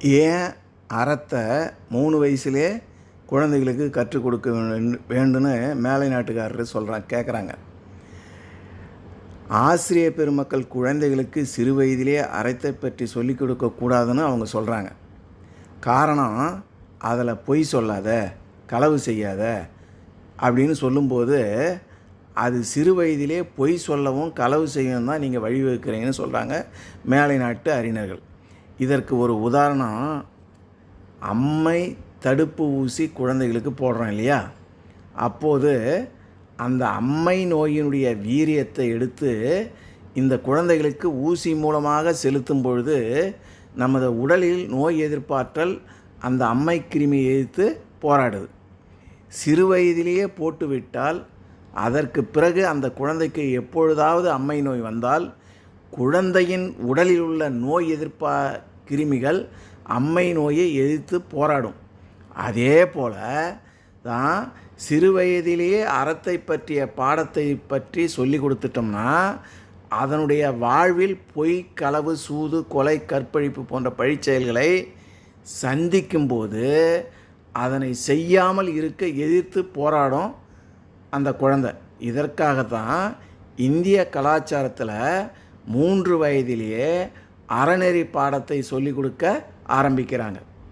ஏன் அறத்தை மூணு வயசுலே குழந்தைகளுக்கு கற்றுக் கொடுக்க வேண்டும்னு வேண்டுன்னு மேலை நாட்டுக்காரர் சொல்கிறாங்க கேட்குறாங்க ஆசிரிய பெருமக்கள் குழந்தைகளுக்கு சிறு வயதிலே அறத்தை பற்றி சொல்லிக் கொடுக்கக்கூடாதுன்னு அவங்க சொல்கிறாங்க காரணம் அதில் பொய் சொல்லாத களவு செய்யாத அப்படின்னு சொல்லும்போது அது சிறு வயதிலே பொய் சொல்லவும் களவு செய்யவும் தான் நீங்கள் வழிவகுக்கிறீங்கன்னு சொல்கிறாங்க மேலை நாட்டு அறிஞர்கள். இதற்கு ஒரு உதாரணம் அம்மை தடுப்பு ஊசி குழந்தைகளுக்கு போடுறோம் இல்லையா? அப்போது அந்த அம்மை நோயினுடைய வீரியத்தை எடுத்து இந்த குழந்தைகளுக்கு ஊசி மூலமாக செலுத்தும் பொழுது நமது உடலில் நோய் எதிர்ப்பாற்றல் அந்த அம்மை கிருமியை எதிர்த்து போராடுது. சிறு வயதிலேயே போட்டுவிட்டால் அதற்கு பிறகு அந்த குழந்தைக்கு எப்பொழுதாவது அம்மை நோய் வந்தால் குழந்தையின் உடலில் உள்ள நோய் எதிர்ப்பா கிருமிகள் அம்மை நோயை எதிர்த்து போராடும். அதே போல் தான் சிறு வயதிலேயே அறத்தை பற்றிய பாடத்தை பற்றி சொல்லி கொடுத்துட்டோம்னா அதனுடைய வாழ்வில் பொய் களவு சூது கொலை கற்பழிப்பு போன்ற பழிச்செயல்களை சந்திக்கும்போது அதனை செய்யாமல் இருக்க எதிர்த்து போராடும் அந்த குழந்தை. இதற்காகத்தான் இந்திய கலாச்சாரத்தில் மூன்று வயதிலேயே அறநெறி பாடத்தை சொல்லிக் கொடுக்க ஆரம்பிக்கிறாங்க.